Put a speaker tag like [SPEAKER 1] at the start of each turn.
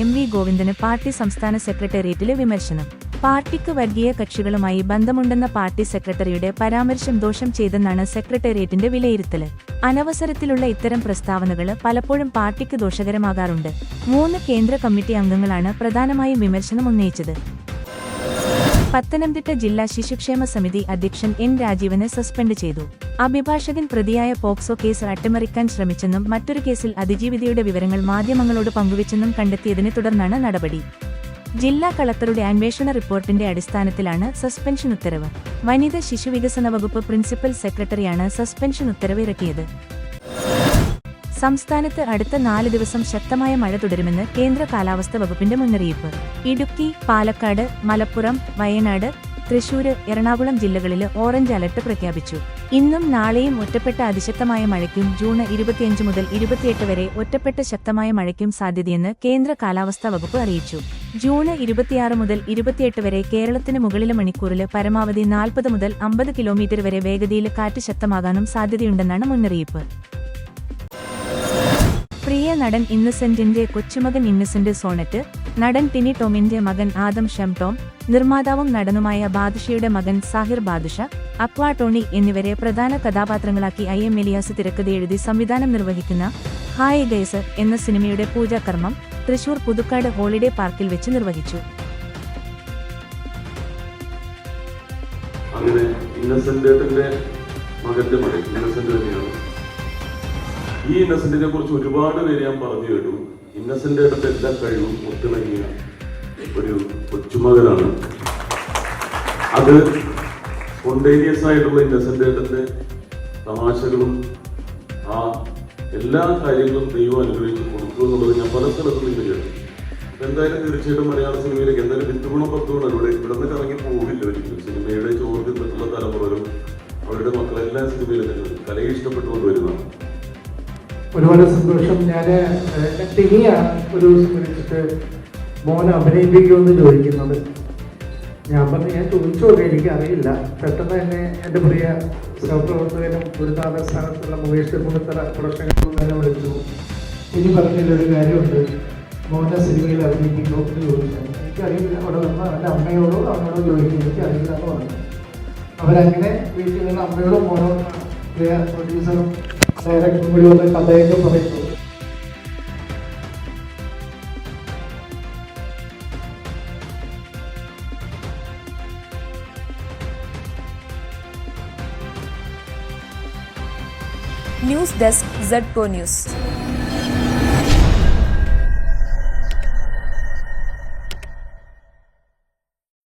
[SPEAKER 1] M V Govindan party സംസ്ഥാന സെക്രട്ടേറിയറ്റിലെ വിമർശനം പാർട്ടിക്ക് വർഗീയ കക്ഷികളുമായി ബന്ധമുണ്ടെന്ന പാർട്ടി സെക്രട്ടറിയുടെ പരാമർശം ദോഷം ചെയ്തെന്നാണ് സെക്രട്ടേറിയറ്റിന്റെ വിലയിരുത്തൽ അനവസരത്തിലുള്ള ഇത്തരം പ്രസ്താവനകൾ പലപ്പോഴും പാർട്ടിക്ക് ദോഷകരമാകാറുണ്ട് മൂന്ന് കേന്ദ്ര കമ്മിറ്റി അംഗങ്ങളാണ് പ്രധാനമായും വിമർശനം ഉന്നയിച്ചത് പത്തനംതിട്ട ജില്ലാ ശിശുക്ഷേമ സമിതി അധ്യക്ഷൻ എൻ രാജീവനെ സസ്പെൻഡ് ചെയ്തു അഭിഭാഷകൻ പ്രതിയായ പോക്സോ കേസ് അട്ടിമറിക്കാൻ ശ്രമിച്ചെന്നും മറ്റൊരു കേസിൽ അതിജീവിതയുടെ വിവരങ്ങൾ മാധ്യമങ്ങളോട് പങ്കുവച്ചെന്നും കണ്ടെത്തിയതിനെ തുടർന്നാണ് നടപടി ജില്ലാ കളക്ടറുടെ അന്വേഷണ റിപ്പോർട്ടിന്റെ അടിസ്ഥാനത്തിലാണ് സസ്പെൻഷൻ ഉത്തരവ് വനിത ശിശുവികസന വകുപ്പ് പ്രിൻസിപ്പൽ സെക്രട്ടറിയാണ് സസ്പെൻഷൻ ഉത്തരവ് ഇറക്കിയത് സംസ്ഥാനത്ത് അടുത്ത നാല് ദിവസം ശക്തമായ മഴ തുടരുമെന്ന് കേന്ദ്ര കാലാവസ്ഥ വകുപ്പിന്റെ മുന്നറിയിപ്പ് ഇടുക്കി പാലക്കാട് മലപ്പുറം വയനാട് തൃശൂർ എറണാകുളം ജില്ലകളിൽ ഓറഞ്ച് അലർട്ട് പ്രഖ്യാപിച്ചു ഇന്നും നാളെയും ഒറ്റപ്പെട്ട അതിശക്തമായ മഴയ്ക്കും ജൂൺ ഇരുപത്തിയഞ്ച് മുതൽ ഇരുപത്തിയെട്ട് വരെ ഒറ്റപ്പെട്ട ശക്തമായ മഴയ്ക്കും സാധ്യതയെന്ന് കേന്ദ്ര കാലാവസ്ഥാ വകുപ്പ് അറിയിച്ചു ജൂൺ ഇരുപത്തിയാറ് മുതൽ ഇരുപത്തിയെട്ട് വരെ കേരളത്തിന് മുകളിലെ മണിക്കൂറിൽ പരമാവധി നാൽപ്പത് മുതൽ അമ്പത് കിലോമീറ്റർ വരെ വേഗതയിൽ കാറ്റ് ശക്തമാകാനും സാധ്യതയുണ്ടെന്നാണ് മുന്നറിയിപ്പ് നടൻ ഇന്നസെന്റിന്റെ കൊച്ചുമകൻ ഇന്നസെന്റ് സോണറ്റ് നടൻ ടിനി ടോമിന്റെ മകൻ ആദം ഷംടോം നിർമ്മാതാവും നടനുമായ ബാദുഷയുടെ മകൻ സാഹിർ ബാദുഷ അക്വാ ടോണി എന്നിവരെ പ്രധാന കഥാപാത്രങ്ങളാക്കി ഐ എം എലിയാസ് തിരക്കഥയെഴുതി സംവിധാനം നിർവഹിക്കുന്ന ഹായ് ഗൈസ് എന്ന സിനിമയുടെ പൂജാകർമ്മം തൃശൂർ പുതുക്കാട് ഹോളിഡേ പാർക്കിൽ വെച്ച് നിർവഹിച്ചു
[SPEAKER 2] അങ്ങനെ ഇന്നസെന്റ് മകന്റെ മകൻ ഇന്നസെന്റ് തന്നെയാണ് ഈ ഇന്നസെന്റിനെ കുറിച്ച് ഒരുപാട് പേര് ഞാൻ പറഞ്ഞു കേട്ടു ഇന്നസെന്റ് അടുത്ത് എല്ലാ കഴിവും ഒത്തിണങ്ങിയ ഒരു കൊച്ചുമകനാണ് അത് സ്പോണ്ടേനിയസ് ആയിട്ടുള്ള ഇന്നസെന്റ് അടുത്ത് തമാശകളും ആ എല്ലാ കാര്യങ്ങളും ദൈവം അനുഗ്രഹിച്ച് കൊടുത്തു എന്നുള്ളത് ഞാൻ പല സ്ഥലത്തും നിന്ന് കേട്ടു എന്തായാലും തീർച്ചയായിട്ടും മലയാള സിനിമയിലേക്ക് എന്തായാലും പിന്തുണ പത്തുകൊണ്ട് ഇവിടെ ഇവിടെ നിന്ന് ഇറങ്ങി പോവില്ല ഒരിക്കലും സിനിമയുടെ ചോദ്യം തലമുറകളും അവരുടെ മക്കളെല്ലാം സിനിമയിൽ കലയെ ഇഷ്ടപ്പെട്ടുകൊണ്ട് വരുന്നതാണ്
[SPEAKER 3] ഒരുപാട് സന്തോഷം ഞാൻ തിങ്ങിയാണ് ഒരു ദിവസം വിളിച്ചിട്ട് മോൻ അഭിനയിപ്പിക്കുമെന്ന് ചോദിക്കുന്നത് ഞാൻ പറഞ്ഞു ഞാൻ എനിക്ക് അറിയില്ല പെട്ടെന്ന് തന്നെ എൻ്റെ പ്രിയ സഹപ്രവർത്തകനും ഗുരുനാഥ സ്ഥാനത്തുള്ള മുകേഷ് കുടുത്തറ പ്രൊഡക്ഷനും തന്നെ വിളിച്ചു ഇനി പറഞ്ഞൊരു കാര്യമുണ്ട് മോനെ സിനിമയിൽ അഭിനയിപ്പിക്കുമോ എന്ന് ചോദിച്ചു എനിക്കറിയില്ല അവിടെ വന്ന് അവൻ്റെ അമ്മയോടോ അമ്മയോടോ ചോദിക്കും എനിക്കറിയില്ല എന്ന് പറഞ്ഞു അവരങ്ങനെ വീട്ടിൽ നിന്ന് അമ്മയോടും മോനോ പ്രൊഡ്യൂസറും ഡയറക്ടർ കൂടി വന്ന കഥയൊക്കെ പറയുന്നു
[SPEAKER 4] ന്യൂസ് ഡെസ്ക് സെഡ് ന്യൂസ്